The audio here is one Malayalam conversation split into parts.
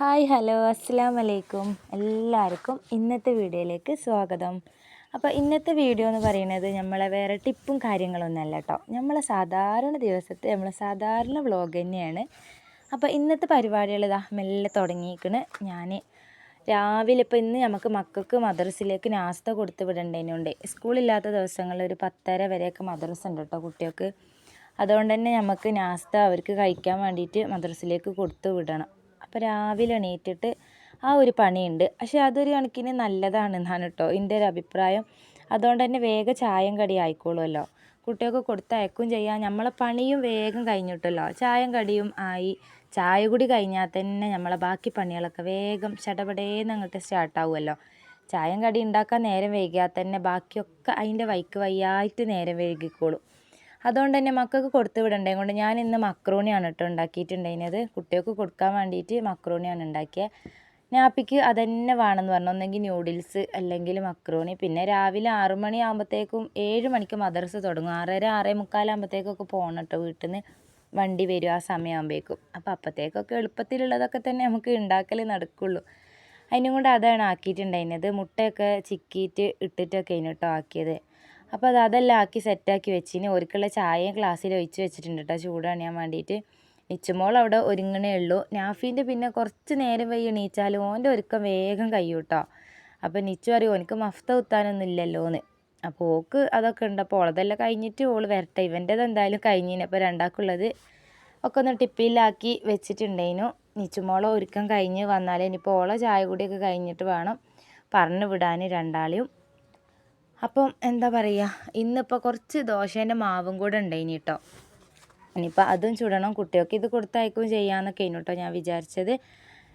ഹായ് ഹലോ അസ്സാം വലൈക്കും എല്ലാവർക്കും ഇന്നത്തെ വീഡിയോയിലേക്ക് സ്വാഗതം. അപ്പോൾ ഇന്നത്തെ വീഡിയോ എന്ന് പറയുന്നത് നമ്മളെ വേറെ ടിപ്പും കാര്യങ്ങളൊന്നുമല്ല കേട്ടോ. നമ്മളെ സാധാരണ ദിവസത്തെ നമ്മളെ സാധാരണ വ്ളോഗ് തന്നെയാണ്. അപ്പോൾ ഇന്നത്തെ പരിപാടികൾ ഇതാ മെല്ലെ തുടങ്ങിയിരിക്കണ്. ഞാൻ രാവിലെ ഇപ്പോൾ ഇന്ന് നമുക്ക് മക്കൾക്ക് മദ്രസയിലേക്ക് നാസ്ത കൊടുത്ത് വിടേണ്ടതിനുണ്ട് സ്കൂളില്ലാത്ത ദിവസങ്ങളിൽ ഒരു പത്തര വരെയൊക്കെ മദ്രസ ഉണ്ട് കേട്ടോ കുട്ടികൾക്ക്. അതുകൊണ്ട് തന്നെ നമുക്ക് നാസ്ത അവർക്ക് കഴിക്കാൻ വേണ്ടിയിട്ട് മദ്രസയിലേക്ക് കൊടുത്ത് വിടണം. അപ്പോൾ രാവിലെ എണീറ്റിട്ട് ആ ഒരു പണിയുണ്ട്. പക്ഷേ അതൊരു കണക്കിന് നല്ലതാണെന്നാണ് കേട്ടോ എന്റെ ഒരു അഭിപ്രായം. അതുകൊണ്ട് തന്നെ വേഗം ചായം കടി ആയിക്കോളുമല്ലോ കുട്ടികൾക്ക് കൊടുത്തയക്കും ചെയ്യാം. നമ്മളെ പണിയും വേഗം കഴിഞ്ഞിട്ടല്ലോ. ചായം കടിയും ആയി. ചായ കൂടി കഴിഞ്ഞാൽ തന്നെ നമ്മളെ ബാക്കി പണികളൊക്കെ വേഗം ചടപടേന്ന് അങ്ങോട്ട് സ്റ്റാർട്ടാവുമല്ലോ ചായം കടി ഉണ്ടാക്കാൻ നേരം വൈകിയാൽ തന്നെ ബാക്കിയൊക്കെ അതിന്റെ വൈക്ക് വയ്യായിട്ട് നേരം വൈകിക്കോളും. അതുകൊണ്ട് തന്നെ മക്കൾക്ക് കൊടുത്തു വിടണ്ടേ. കൊണ്ട് ഞാൻ ഇന്ന് മക്രോണിയാണ് കേട്ടോ ഉണ്ടാക്കിയിട്ടുണ്ടായിരുന്നത്. കുട്ടികൾക്ക് കൊടുക്കാൻ വേണ്ടിയിട്ട് മക്രോണിയാണ് ഉണ്ടാക്കിയത് നാപ്പിക്ക് അതന്നെ വേണമെന്ന് പറഞ്ഞു. ഒന്നെങ്കിൽ ന്യൂഡിൽസ് അല്ലെങ്കിൽ മക്രോണി. പിന്നെ രാവിലെ ആറു മണി ആകുമ്പോഴത്തേക്കും ഏഴ് മണിക്ക് മദർസ് തുടങ്ങും. ആറര ആറേ മുക്കാലാകുമ്പോഴത്തേക്കൊക്കെ പോകണം കേട്ടോ വീട്ടിൽ നിന്ന് വണ്ടി വരും ആ സമയമാകുമ്പോഴേക്കും അപ്പോൾ അപ്പോഴത്തേക്കൊക്കെ എളുപ്പത്തിലുള്ളതൊക്കെ തന്നെ നമുക്ക് ഉണ്ടാക്കൽ നടക്കുള്ളൂ. അതിനും കൂടെ അതാണ് ആക്കിയിട്ടുണ്ടായിരുന്നത്. മുട്ടയൊക്കെ ചിക്കിയിട്ട് ഇട്ടിട്ടൊക്കെ കേട്ടോ ആക്കിയത്. അപ്പോൾ അത് അതെല്ലാം ആക്കി സെറ്റാക്കി വെച്ചിന് ഒരുക്കുള്ള ചായയും ഗ്ലാസ്സിൽ ഒഴിച്ച് വെച്ചിട്ടുണ്ട് കേട്ടോ ചൂടണിയാൻ വേണ്ടിയിട്ട് നിച്ചുമോൾ അവിടെ ഒരുങ്ങണേ ഉള്ളൂ. നാഫീന്റെ പിന്നെ കുറച്ച് നേരം വൈകി എണീച്ചാലും ഓന്റെ ഒരുക്കം വേഗം കഴിയും അപ്പോൾ നിച്ചു അറിയും ഓനക്ക് മഫ്ത കുത്താനൊന്നും ഇല്ലല്ലോ എന്ന് അപ്പോൾ ഓക്ക് അതൊക്കെ ഉണ്ട്. അപ്പോൾ ഓളതെല്ലാം കഴിഞ്ഞിട്ട് ഓൾ വരട്ടെ. ഇവന്റെത് എന്തായാലും കഴിഞ്ഞിന്. അപ്പോൾ രണ്ടാൾക്കുള്ളത് ഒക്കെ ഒന്ന് ടിപ്പിയിലാക്കി വെച്ചിട്ടുണ്ടേനു. നിച്ചുമോളെ ഒരുക്കം കഴിഞ്ഞ് വന്നാലേ ഇനിയിപ്പോൾ ഓളെ ചായ കൂടിയൊക്കെ കഴിഞ്ഞിട്ട് വേണം പറഞ്ഞു വിടാൻ രണ്ടാളെയും. അപ്പം എന്താ പറയുക ഇന്നിപ്പോൾ കുറച്ച് ദോശേന്റെ മാവും കൂടെ ഉണ്ടായിനി കേട്ടോ ഇനിയിപ്പോൾ അതും ചുടണം കുട്ടികൾക്ക് ഇത് കൊടുത്തയക്കുകയും ചെയ്യാമെന്നൊക്കെ ഇനി കേട്ടോ ഞാൻ വിചാരിച്ചത്.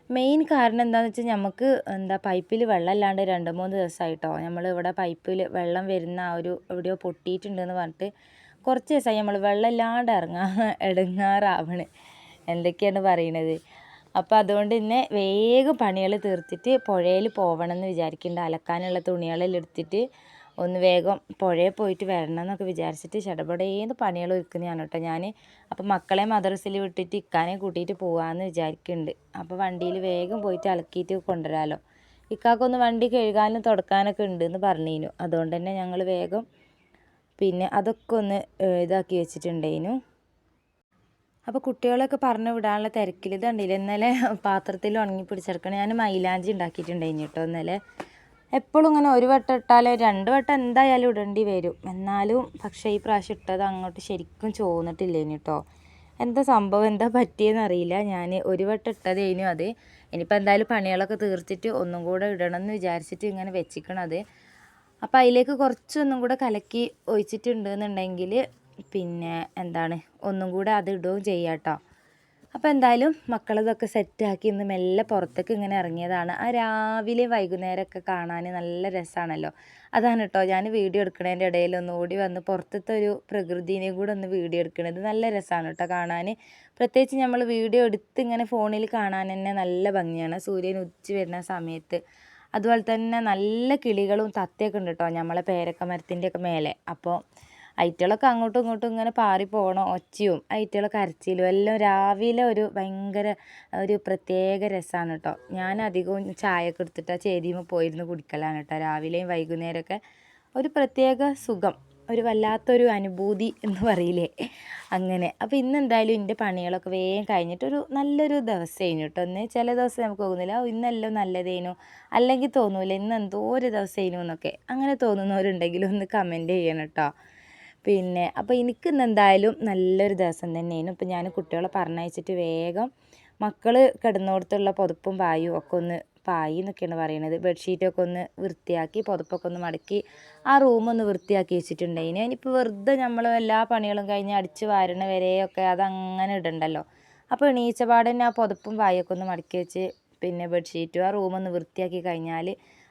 മെയിൻ കാരണം എന്താണെന്ന് വെച്ചാൽ നമുക്ക് എന്താ പൈപ്പിൽ വെള്ളം അല്ലാണ്ട് രണ്ട് മൂന്ന് ദിവസമായിട്ടോ നമ്മൾ ഇവിടെ പൈപ്പിൽ വെള്ളം വരുന്ന ആ ഒരു എവിടെയോ പൊട്ടിയിട്ടുണ്ടെന്ന് പറഞ്ഞിട്ട് കുറച്ച് ദിവസമായി നമ്മൾ വെള്ളം ഇല്ലാണ്ട് ഇറങ്ങാ ഇടങ്ങാറാവണ് എന്തൊക്കെയാണ് പറയണത്? അപ്പോൾ അതുകൊണ്ട് തന്നെ വേഗം പണികൾ തീർത്തിട്ട് പുഴയിൽ പോകണം എന്ന് വിചാരിക്കുന്നുണ്ട് അലക്കാനുള്ള തുണികളെല്ലാം എടുത്തിട്ട് ഒന്ന് വേഗം പുഴയിൽ പോയിട്ട് വരണം എന്നൊക്കെ വിചാരിച്ചിട്ട് ചടപടേന്ന് പണികൾ ഒരുക്കുന്നതാണ് കേട്ടോ ഞാൻ അപ്പോൾ മക്കളെ മദ്രസയിൽ വിട്ടിട്ട് ഇക്കാനെ കൂട്ടിയിട്ട് പോകാമെന്ന് വിചാരിക്കുന്നുണ്ട് അപ്പോൾ വണ്ടിയിൽ വേഗം പോയിട്ട് അലക്കിയിട്ട് കൊണ്ടുവരാമല്ലോ ഇക്കാക്കൊന്ന് വണ്ടി കഴുകാനും തുടക്കാനൊക്കെ ഉണ്ടെന്ന് പറഞ്ഞിരുന്നു അതുകൊണ്ട് തന്നെ ഞങ്ങൾ വേഗം പിന്നെ അതൊക്കെ ഒന്ന് ഇതാക്കി വെച്ചിട്ടുണ്ടായിരുന്നു അപ്പോൾ കുട്ടികളൊക്കെ പറഞ്ഞു വിടാനുള്ള തിരക്കിൽ ഇതുണ്ടല്ലോ ഇന്നലെ പാത്രത്തിൽ ഉണങ്ങി പിടിച്ചെടുക്കണം ഞാൻ മൈലാഞ്ചി ഉണ്ടാക്കിയിട്ടുണ്ടായിരുന്നു കേട്ടോ ഇന്നലെ. എപ്പോഴും ഇങ്ങനെ ഒരു വട്ടം ഇട്ടാൽ രണ്ട് വട്ടം എന്തായാലും ഇടേണ്ടി വരും. എന്നാലും പക്ഷേ ഈ പ്രാവശ്യം ഇട്ടത് അങ്ങോട്ട് ശരിക്കും ചോന്നിട്ടില്ലേനു കേട്ടോ എന്താ സംഭവം? എന്താ പറ്റിയെന്ന് അറിയില്ല. ഞാൻ ഒരു വട്ടം ഇട്ടതേനു അത്. ഇനിയിപ്പോൾ എന്തായാലും പണികളൊക്കെ തീർത്തിട്ട് ഒന്നും കൂടെ ഇടണം എന്ന് വിചാരിച്ചിട്ട് ഇങ്ങനെ വെച്ചിക്കണത്. അപ്പോൾ അതിലേക്ക് കുറച്ചൊന്നും കൂടെ കലക്കി ഒഴിച്ചിട്ടുണ്ടെന്നുണ്ടെങ്കിൽ പിന്നെ എന്താണ്? ഒന്നും കൂടെ അത് ഇടുകയും ചെയ്യാം കേട്ടോ അപ്പോൾ എന്തായാലും മക്കളതൊക്കെ സെറ്റാക്കി ഇന്ന് മെല്ലെ പുറത്തേക്ക് ഇങ്ങനെ ഇറങ്ങിയതാണ്. ആ രാവിലെ വൈകുന്നേരമൊക്കെ കാണാൻ നല്ല രസമാണല്ലോ. അതാണ് കേട്ടോ ഞാൻ വീഡിയോ എടുക്കുന്നതിന്റെ ഇടയിൽ ഒന്ന് ഓടി വന്ന് പുറത്തത്തെ ഒരു പ്രകൃതിനെ കൂടെ ഒന്ന് വീഡിയോ എടുക്കുന്നത്. നല്ല രസമാണ് കേട്ടോ കാണാൻ. പ്രത്യേകിച്ച് നമ്മൾ വീഡിയോ എടുത്ത് ഇങ്ങനെ ഫോണിൽ കാണാൻ തന്നെ നല്ല ഭംഗിയാണ്. സൂര്യൻ ഉച്ച വരുന്ന സമയത്ത്. അതുപോലെ തന്നെ നല്ല കിളികളും തത്തയൊക്കെ ഉണ്ട് കേട്ടോ നമ്മളെ പേരക്ക മരത്തിന്റെയൊക്കെ മേലെ. അപ്പോൾ ഐറ്റകളൊക്കെ അങ്ങോട്ടും ഇങ്ങോട്ടും ഇങ്ങനെ പാറി പോകണം. ഒച്ചയും ഐറ്റകളെ കരച്ചിലും എല്ലാം രാവിലെ ഒരു ഭയങ്കര ഒരു പ്രത്യേക രസമാണ് കേട്ടോ ഞാൻ അധികവും ചായയൊക്കെ എടുത്തിട്ട് ആ ചേരിയുമ്പോൾ പോയിരുന്നു കുടിക്കലാണ് കേട്ടോ രാവിലെയും വൈകുന്നേരമൊക്കെ ഒരു പ്രത്യേക സുഖം ഒരു വല്ലാത്തൊരു അനുഭൂതി എന്ന് പറയില്ലേ? അങ്ങനെ. അപ്പോൾ ഇന്ന് എന്തായാലും എന്റെ പണികളൊക്കെ വേഗം കഴിഞ്ഞിട്ടൊരു നല്ലൊരു ദിവസമായിരുന്നു കേട്ടോ ഒന്ന് ചില ദിവസം നമുക്ക് തോന്നുന്നില്ല ഇന്നെല്ലാം നല്ലതേനു. അല്ലെങ്കിൽ തോന്നൂല ഇന്ന് എന്തോ ഒരു ദിവസമായിരുന്നു എന്നൊക്കെ. അങ്ങനെ തോന്നുന്നവരുണ്ടെങ്കിലും ഒന്ന് കമന്റ് ചെയ്യണം കേട്ടോ പിന്നെ അപ്പോൾ എനിക്കിന്ന് എന്തായാലും നല്ലൊരു ദിവസം തന്നെയാണ് ഇപ്പം ഞാൻ കുട്ടികളെ പറഞ്ഞയച്ചിട്ട് വേഗം മക്കൾ കിടന്നോടത്തുള്ള പുതപ്പും പായും ഒക്കെ ഒന്ന് പായി എന്നൊക്കെയാണ് പറയണത്. ബെഡ്ഷീറ്റൊക്കെ ഒന്ന് വൃത്തിയാക്കി പുതപ്പൊക്കെ ഒന്ന് മടക്കി ആ റൂമൊന്ന് വൃത്തിയാക്കി വെച്ചിട്ടുണ്ടായിന്. ഇനിയിപ്പോൾ വെറുതെ നമ്മൾ എല്ലാ പണികളും കഴിഞ്ഞ് അടിച്ച് വാരണ വരെയൊക്കെ അതങ്ങനെ ഇടണ്ടല്ലോ. അപ്പോൾ എണീച്ചപാട് തന്നെ ആ പുതപ്പും പായൊക്കെ ഒന്ന് മടക്കി വെച്ച് പിന്നെ ബെഡ്ഷീറ്റും ആ റൂമൊന്ന് വൃത്തിയാക്കി കഴിഞ്ഞാൽ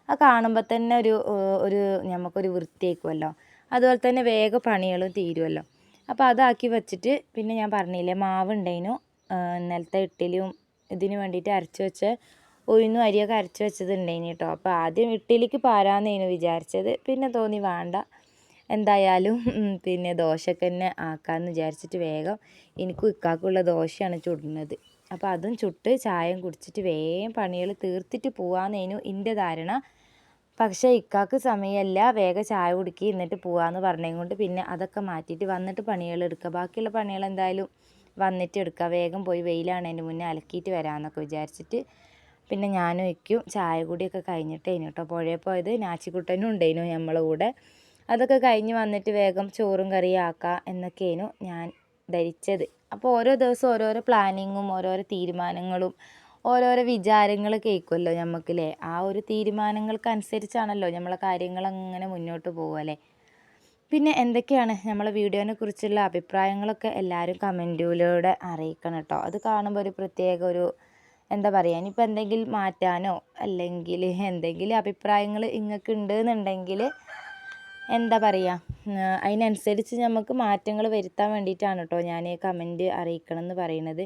ആ കാണുമ്പോൾ തന്നെ ഒരു ഒരു നമുക്കൊരു വൃത്തിയാക്കുമല്ലോ അതുപോലെ തന്നെ വേഗം പണികളും തീരുമല്ലോ അപ്പോൾ അതാക്കി വെച്ചിട്ട് പിന്നെ ഞാൻ പറഞ്ഞില്ലേ മാവ് ഉണ്ടായിനു ഇന്നലത്തെ ഇഡ്ഡലിയും ഇതിന് വേണ്ടിയിട്ട് അരച്ച് വെച്ച ഉഴുന്നും അരിയൊക്കെ അരച്ച് വെച്ചത് ഉണ്ടായിന് കേട്ടോ. അപ്പോൾ ആദ്യം ഇഡ്ഡലിക്ക് പാരാന്നേനു വിചാരിച്ചത്. പിന്നെ തോന്നി വേണ്ട എന്തായാലും പിന്നെ ദോശക്ക് തന്നെ ആക്കാമെന്ന് വിചാരിച്ചിട്ട് വേഗം എനിക്കും ഇക്കാക്കുള്ള ദോശയാണ് ചുടുന്നത്. അപ്പോൾ അതും ചുട്ട് ചായം കുടിച്ചിട്ട് വേഗം പണികൾ തീർത്തിട്ട് പോകാമെന്നേനു എന്റെ ധാരണ. പക്ഷേ ഇക്കാക്ക് സമയമല്ല. വേഗം ചായ കുടിക്കുക എന്നിട്ട് പോകാമെന്ന് പറഞ്ഞതും കൊണ്ട് പിന്നെ അതൊക്കെ മാറ്റിയിട്ട് വന്നിട്ട് പണികൾ എടുക്കുക ബാക്കിയുള്ള പണികൾ എന്തായാലും വന്നിട്ട് എടുക്കുക വേഗം പോയി വെയിലാണതിന് മുന്നേ അലക്കിയിട്ട് വരാമെന്നൊക്കെ വിചാരിച്ചിട്ട് പിന്നെ ഞാനും വയ്ക്കും ചായ കൂടിയൊക്കെ കഴിഞ്ഞിട്ടേനു കേട്ടോ പുഴയിൽ പോയത്. നാച്ചിക്കുട്ടനും ഉണ്ടായിരുന്നു നമ്മളെ കൂടെ. അതൊക്കെ കഴിഞ്ഞ് വന്നിട്ട് വേഗം ചോറും കറിയും ആക്കാം എന്നൊക്കെയായിരുന്നു ഞാൻ ധരിച്ചത്. അപ്പോൾ ഓരോ ദിവസവും ഓരോരോ പ്ലാനിങ്ങും ഓരോരോ തീരുമാനങ്ങളും ഓരോരോ വിചാരങ്ങൾ കേൾക്കുമല്ലോ നമുക്കല്ലേ ആ ഒരു തീരുമാനങ്ങൾക്കനുസരിച്ചാണല്ലോ നമ്മളെ കാര്യങ്ങൾ അങ്ങനെ മുന്നോട്ട് പോകുമല്ലേ പിന്നെ എന്തൊക്കെയാണ് നമ്മളെ വീഡിയോനെ കുറിച്ചുള്ള അഭിപ്രായങ്ങളൊക്കെ എല്ലാവരും കമന്റിലൂടെ അറിയിക്കണം കേട്ടോ. അത് കാണുമ്പോൾ ഒരു പ്രത്യേക ഒരു എന്താ പറയുക ഇനിയിപ്പോൾ എന്തെങ്കിലും മാറ്റാനോ അല്ലെങ്കിൽ എന്തെങ്കിലും അഭിപ്രായങ്ങൾ നിങ്ങൾക്ക് ഉണ്ടെന്നുണ്ടെങ്കിൽ എന്താ പറയുക അതിനനുസരിച്ച് നമുക്ക് മാറ്റങ്ങൾ വരുത്താൻ വേണ്ടിയിട്ടാണ് കേട്ടോ ഞാൻ കമന്റ് അറിയിക്കണം എന്ന് പറയുന്നത്.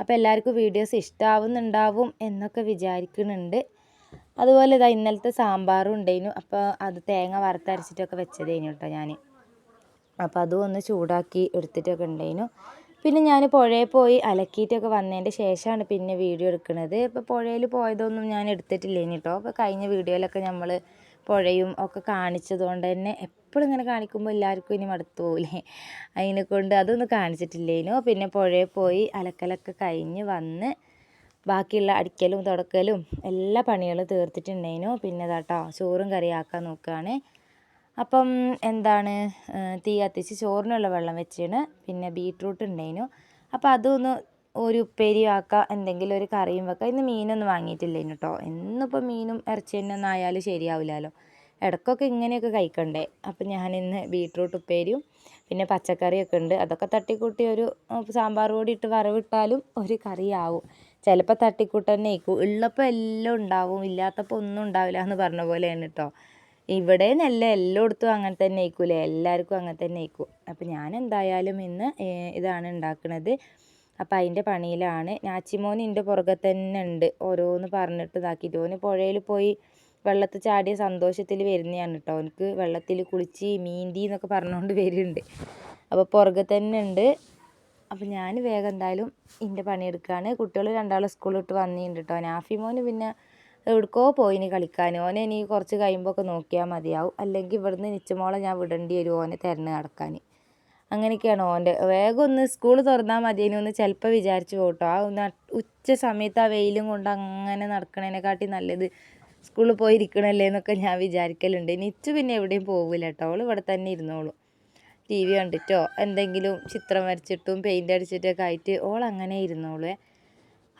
അപ്പോൾ എല്ലാവർക്കും വീഡിയോസ് ഇഷ്ടമാവുന്നുണ്ടാവും എന്നൊക്കെ വിചാരിക്കുന്നുണ്ട്. അതുപോലെ ഇതാ ഇന്നലത്തെ സാമ്പാറും ഉണ്ടായിരുന്നു. അപ്പോൾ അത് തേങ്ങ വറുത്തരച്ചിട്ടൊക്കെ വെച്ചതേനു കേട്ടോ ഞാൻ. അപ്പോൾ അതും ഒന്ന് ചൂടാക്കി എടുത്തിട്ടൊക്കെ ഉണ്ടായിരുന്നു. പിന്നെ ഞാൻ പുഴയിൽ പോയി അലക്കിയിട്ടൊക്കെ വന്നതിന്റെ ശേഷമാണ് പിന്നെ വീഡിയോ എടുക്കുന്നത്. ഇപ്പോൾ പുഴയിൽ പോയതൊന്നും ഞാൻ എടുത്തിട്ടില്ലേനു കേട്ടോ. അപ്പോൾ കഴിഞ്ഞ വീഡിയോയിലൊക്കെ നമ്മൾ പുഴയും ഒക്കെ കാണിച്ചതുകൊണ്ട് തന്നെ എപ്പോഴും ഇങ്ങനെ കാണിക്കുമ്പോൾ എല്ലാവർക്കും ഇനി മടുത്തു പോകില്ലേ അതിനെ കൊണ്ട് അതൊന്നും കാണിച്ചിട്ടില്ലേനു. പിന്നെ പുഴയിൽ പോയി അലക്കലൊക്കെ കഴിഞ്ഞ് വന്ന് ബാക്കിയുള്ള അടിക്കലും തുടക്കലും എല്ലാ പണികളും തീർത്തിട്ടുണ്ടേനു പിന്നെ ഇതാട്ടോ ചോറും കറിയാക്കാൻ നോക്കുകയാണ് അപ്പം എന്താണ് തീ കത്തിച്ച് ചോറിനുള്ള വെള്ളം വെച്ചാണ്. പിന്നെ ബീട്രൂട്ട് ഉണ്ടേനു അപ്പോൾ അതൊന്ന് ഒരു ഉപ്പേരി ആക്കുക എന്തെങ്കിലും ഒരു കറിയും വെക്കുക ഇന്ന് മീനൊന്നും വാങ്ങിയിട്ടില്ലേനു കേട്ടോ എന്നിപ്പോൾ മീനും ഇറച്ചി തന്നെ ഒന്നും ആയാലും ശരിയാവില്ലല്ലോ ഇടയ്ക്കൊക്കെ ഇങ്ങനെയൊക്കെ കഴിക്കണ്ടേ. അപ്പം ഞാനിന്ന് ബീട്രൂട്ട് ഉപ്പേരിയും പിന്നെ പച്ചക്കറിയൊക്കെ ഉണ്ട്. അതൊക്കെ തട്ടിക്കൂട്ടി ഒരു സാമ്പാർ പൊടി ഇട്ട് വറവിട്ടാലും ഒരു കറിയാവും. ചിലപ്പോൾ തട്ടിക്കൂട്ട് തന്നെ ആയിരിക്കും ഉള്ളപ്പോൾ എല്ലാം ഉണ്ടാവും. ഇല്ലാത്തപ്പോൾ ഒന്നും ഉണ്ടാവില്ല എന്ന് പറഞ്ഞ പോലെയാണ് കേട്ടോ ഇവിടെ നല്ല എല്ലായിടത്തും അങ്ങനെ തന്നെ ഇക്കൂലേ എല്ലാവർക്കും അങ്ങനെ തന്നെ ആയിക്കും. അപ്പം ഞാൻ എന്തായാലും ഇന്ന് ഇതാണ് ഉണ്ടാക്കുന്നത് അപ്പം അതിന്റെ പണിയിലാണ്. ഞാച്ചിമോൻ എന്റെ പുറകെ തന്നെ ഉണ്ട് ഓരോന്ന് പറഞ്ഞിട്ട് ഇതാക്കിയിട്ട് ഓന് പുഴയിൽ പോയി വെള്ളത്തിൽ ചാടിയ സന്തോഷത്തിൽ വരുന്നതാണ് കേട്ടോ എനിക്ക് വെള്ളത്തിൽ കുളിച്ച് മീന്തി എന്നൊക്കെ പറഞ്ഞുകൊണ്ട് വരുന്നുണ്ട് അപ്പോൾ പുറകെ തന്നെ ഉണ്ട് അപ്പോൾ ഞാൻ വേഗം എന്തായാലും എന്റെ പണിയെടുക്കുകയാണ് കുട്ടികൾ രണ്ടാളും സ്കൂളിൽ വിട്ട് വന്നിട്ടുണ്ട് കേട്ടോ നാഫിമോന് പിന്നെ എവിടേക്കോ പോയിന് കളിക്കാൻ ഓനെ ഇനി കുറച്ച് കഴിയുമ്പോൾ ഒക്കെ നോക്കിയാൽ മതിയാവും. അല്ലെങ്കിൽ ഇവിടുന്ന് നിച്ചമോളെ ഞാൻ വിടേണ്ടി വരും. ഓനെ തിരഞ്ഞ് നടക്കാൻ അങ്ങനെയൊക്കെയാണ് ഓന്റെ. വേഗം ഒന്ന് സ്കൂൾ തുറന്നാൽ മതിയെന്ന് ഒന്ന് ചിലപ്പോൾ വിചാരിച്ചു പോട്ടോ. ആ ഒന്ന് ഉച്ച സമയത്ത് ആ വെയിലും കൊണ്ട് അങ്ങനെ നടക്കണതിനെക്കാട്ടി നല്ലത് സ്കൂളിൽ പോയി ഇരിക്കണല്ലേ എന്നൊക്കെ ഞാൻ വിചാരിക്കലുണ്ട്. നിച്ച് പിന്നെ എവിടെയും പോകില്ല കേട്ടോ അവൾ ഇവിടെ തന്നെ ഇരുന്നോളൂ. ടി വി കണ്ടിട്ടോ? എന്തെങ്കിലും ചിത്രം വരച്ചിട്ടും പെയിന്റ് അടിച്ചിട്ടൊക്കെ ആയിട്ട് ഓൾ അങ്ങനെ ഇരുന്നോളൂ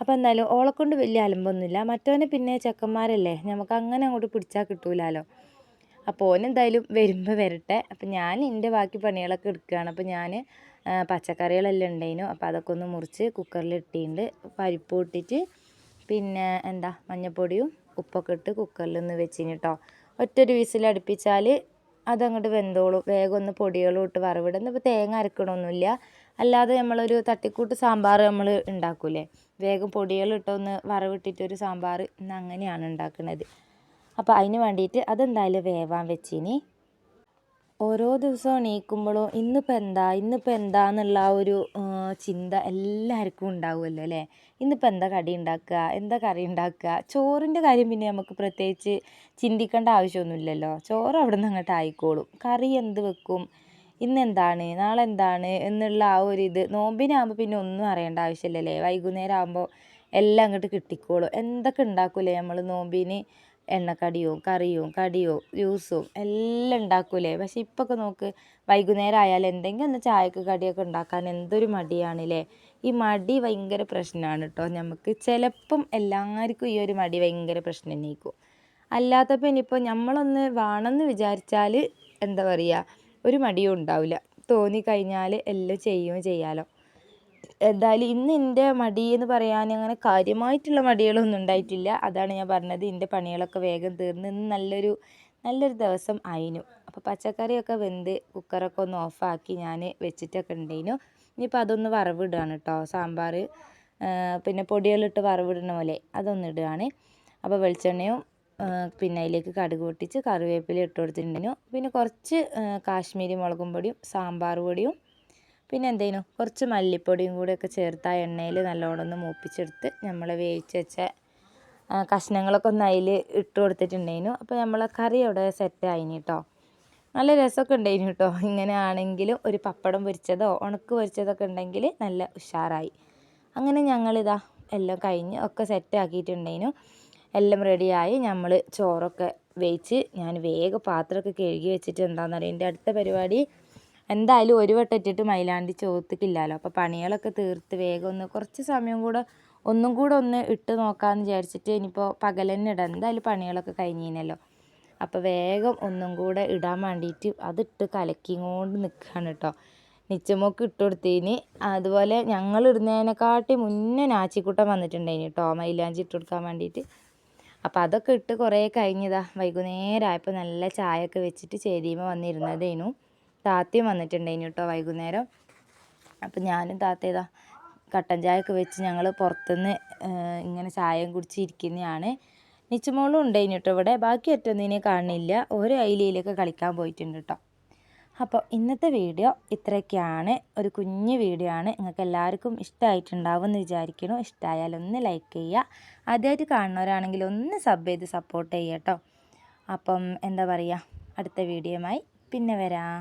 അപ്പോൾ എന്തായാലും ഓളെക്കൊണ്ട് കൊണ്ട് വലിയ അലമ്പൊന്നുമില്ല. മറ്റവനെ പിന്നെ ചെക്കന്മാരല്ലേ? നമുക്ക് അങ്ങനെ അങ്ങോട്ട് പിടിച്ചാൽ കിട്ടൂലല്ലോ അപ്പോൾ ഓൻ എന്തായാലും വരുമ്പോൾ വരട്ടെ. അപ്പോൾ ഞാൻ എന്റെ ബാക്കി പണികളൊക്കെ എടുക്കുകയാണ് അപ്പോൾ ഞാൻ പച്ചക്കറികളെല്ലാം ഉണ്ടായിരുന്നു അപ്പോൾ അതൊക്കെ ഒന്ന് മുറിച്ച് കുക്കറിൽ ഇട്ടിട്ടുണ്ട് പരിപ്പ് ഇട്ടിട്ട് പിന്നെ എന്താ മഞ്ഞപ്പൊടിയും ഉപ്പൊക്കെ ഇട്ട് കുക്കറിൽ ഒന്ന് വെച്ചിന് കേട്ടോ ഒറ്റൊരു വിസിൽ അടുപ്പിച്ചാൽ അതങ്ങോട്ട് വെന്തോളും. വേഗം ഒന്ന് പൊടികളും ഇട്ട് വറവിടുന്ന. ഇപ്പോൾ തേങ്ങ അരക്കണമൊന്നുമില്ല അല്ലാതെ നമ്മളൊരു തട്ടിക്കൂട്ട് സാമ്പാർ നമ്മൾ ഉണ്ടാക്കൂലേ വേഗം പൊടികളിട്ടൊന്ന് വറവിട്ടിട്ടൊരു സാമ്പാർ ഇന്ന് അങ്ങനെയാണ് ഉണ്ടാക്കുന്നത് അപ്പോൾ അതിന് വേണ്ടിയിട്ട് അതെന്തായാലും വേവാൻ വെച്ചിനി. ഓരോ ദിവസവും എണീക്കുമ്പോഴും ഇന്നിപ്പോൾ എന്താ ഇന്നിപ്പോൾ എന്താന്നുള്ള ആ ഒരു ചിന്ത എല്ലാവർക്കും ഉണ്ടാവുമല്ലോ അല്ലേ? ഇന്നിപ്പോൾ എന്താ കടി ഉണ്ടാക്കുക എന്താ കറി ഉണ്ടാക്കുക? ചോറിന്റെ കാര്യം പിന്നെ നമുക്ക് പ്രത്യേകിച്ച് ചിന്തിക്കേണ്ട ആവശ്യമൊന്നുമില്ലല്ലോ. ചോറ് അവിടെ നിന്ന് അങ്ങോട്ട് ആയിക്കോളും. കറി എന്ത് വെക്കും? ഇന്നെന്താണ്? നാളെ എന്താണ് എന്നുള്ള ആ ഒരു ഇത്. നോമ്പിനാകുമ്പോൾ പിന്നെ ഒന്നും അറിയേണ്ട ആവശ്യമില്ലല്ലേ? വൈകുന്നേരം ആകുമ്പോൾ എല്ലാം അങ്ങോട്ട് കിട്ടിക്കോളും. എന്തൊക്കെ ഉണ്ടാക്കൂലേ നമ്മൾ നോമ്പിന്? എണ്ണക്കടിയോ കറിയോ കടിയോ ജ്യൂസും എല്ലാം ഉണ്ടാക്കൂലേ? പക്ഷെ ഇപ്പൊക്കെ നോക്ക് വൈകുന്നേരം ആയാൽ എന്തെങ്കിലും ഒന്ന് ചായക്ക് കടിയൊക്കെ ഉണ്ടാക്കാൻ എന്തൊരു മടിയാണല്ലേ? ഈ മടി ഭയങ്കര പ്രശ്നമാണ് കേട്ടോ നമുക്ക് ചിലപ്പം എല്ലാവർക്കും ഈ ഒരു മടി ഭയങ്കര പ്രശ്നം തന്നെയായിരിക്കും അല്ലാത്തപ്പോൾ ഇനിയിപ്പോൾ നമ്മളൊന്ന് വേണമെന്ന് വിചാരിച്ചാൽ എന്താ പറയുക ഒരു മടിയും ഉണ്ടാവില്ല. തോന്നിക്കഴിഞ്ഞാൽ എല്ലാം ചെയ്യുകയും ചെയ്യാമല്ലോ എന്തായാലും ഇന്ന് എന്റെ മടി എന്ന് പറയാൻ അങ്ങനെ കാര്യമായിട്ടുള്ള മടികളൊന്നും ഉണ്ടായിട്ടില്ല. അതാണ് ഞാൻ പറഞ്ഞത്. എന്റെ പണികളൊക്കെ വേഗം തീർന്ന് ഇന്ന് നല്ലൊരു നല്ലൊരു ദിവസം ആയിനു. അപ്പോൾ പച്ചക്കറിയൊക്കെ വെന്ത് കുക്കറൊക്കെ ഒന്ന് ഓഫാക്കി ഞാൻ വെച്ചിട്ടൊക്കെ ഉണ്ടായിനു ഇനിയിപ്പോൾ അതൊന്ന് വറവിടുകയാണ് കേട്ടോ സാമ്പാർ പിന്നെ പൊടികളിട്ട് വറവിടുന്ന പോലെ അതൊന്ന് ഇടുകയാണ് അപ്പോൾ വെളിച്ചെണ്ണയും പിന്നെ അതിലേക്ക് കടുക് പൊട്ടിച്ച് കറിവേപ്പില ഇട്ട് കൊടുത്തിട്ടുണ്ടായിരുന്നു പിന്നെ കുറച്ച് കാശ്മീരി മുളകും പൊടിയും സാമ്പാർ പൊടിയും പിന്നെ എന്തേനു കുറച്ച് മല്ലിപ്പൊടിയും കൂടെയൊക്കെ ചേർത്ത് ആ എണ്ണയിൽ നല്ലോണം ഒന്ന് മൂപ്പിച്ചെടുത്ത് നമ്മൾ വേവിച്ച് വെച്ച കഷ്ണങ്ങളൊക്കെ ഒന്ന് അതിൽ ഇട്ട് കൊടുത്തിട്ടുണ്ടായിരുന്നു. അപ്പോൾ നമ്മളെ കറി അവിടെ സെറ്റ് ആയിന് കേട്ടോ നല്ല രസമൊക്കെ ഉണ്ടായിരുന്നു കേട്ടോ ഇങ്ങനെ ആണെങ്കിലും ഒരു പപ്പടം പൊരിച്ചതോ ഉണക്ക് പൊരിച്ചതൊക്കെ ഉണ്ടെങ്കിൽ നല്ല ഉഷാറായി. അങ്ങനെ ഞങ്ങളിതാ എല്ലാം കഴിഞ്ഞ് ഒക്കെ സെറ്റ് ആക്കിയിട്ടുണ്ടായിരുന്നു എല്ലാം റെഡിയായി. നമ്മൾ ചോറൊക്കെ വേവിച്ച് ഞാൻ വേഗം പാത്രമൊക്കെ കഴുകി വെച്ചിട്ട് എന്താണെന്നറിയാം എന്റെ അടുത്ത പരിപാടി എന്തായാലും ഒരു വട്ടം ഇട്ടിട്ട് മൈലാണ്ടി ചോത്തിക്കില്ലല്ലോ അപ്പോൾ പണികളൊക്കെ തീർത്ത് വേഗം ഒന്ന് കുറച്ച് സമയം കൂടെ ഒന്നും കൂടെ ഒന്ന് ഇട്ട് നോക്കാമെന്ന് വിചാരിച്ചിട്ട് ഇനിയിപ്പോൾ പകൽ തന്നെ ഇടാം. എന്തായാലും പണികളൊക്കെ കഴിഞ്ഞിനല്ലോ. അപ്പോൾ വേഗം ഒന്നും കൂടെ ഇടാൻ വേണ്ടിയിട്ട് അതിട്ട് കലക്കിങ്ങോണ്ട് നിൽക്കുകയാണ് കേട്ടോ നിച്ചമൊക്കെ ഇട്ട് കൊടുത്തതിന് അതുപോലെ ഞങ്ങൾ ഇടുന്നതിനെക്കാട്ടി മുന്നേ നാച്ചിക്കുട്ടൻ വന്നിട്ടുണ്ടായിന് കേട്ടോ മൈലാഞ്ചി ഇട്ട് കൊടുക്കാൻ വേണ്ടിയിട്ട്. അപ്പോൾ അതൊക്കെ ഇട്ട് കുറേ കഴിഞ്ഞതാ. വൈകുന്നേരമായപ്പോൾ നല്ല ചായയൊക്കെ വെച്ചിട്ട് ചേരിയുമ്പോൾ വന്നിരുന്നതേനു. താത്തയും വന്നിട്ടുണ്ടായിന് കേട്ടോ വൈകുന്നേരം. അപ്പം ഞാനും താത്തയതാ കട്ടൻ ചായയൊക്കെ വെച്ച് ഞങ്ങൾ പുറത്തുനിന്ന് ഇങ്ങനെ ചായം കുടിച്ച് ഇരിക്കുന്നതാണ് നിച്ചുമോളും ഉണ്ടായിന് കേട്ടോ ഇവിടെ. ബാക്കി ഒറ്റൊന്നിനെ കാണില്ല ഓരോ അയിലയിലൊക്കെ കളിക്കാൻ പോയിട്ടുണ്ട് കേട്ടോ അപ്പോൾ ഇന്നത്തെ വീഡിയോ ഇത്രയൊക്കെയാണ്. ഒരു കുഞ്ഞു വീഡിയോ ആണ്. നിങ്ങൾക്ക് എല്ലാവർക്കും ഇഷ്ടമായിട്ടുണ്ടാവും എന്ന് വിചാരിക്കുന്നു. ഇഷ്ടമായാൽ ഒന്ന് ലൈക്ക് ചെയ്യുക. ആദ്യമായിട്ട് കാണുന്നവരാണെങ്കിൽ ഒന്ന് സബ് ചെയ്ത് സപ്പോർട്ട് ചെയ്യാം കേട്ടോ അപ്പം എന്താ പറയുക അടുത്ത വീഡിയോയുമായി പിന്നെ വരാം.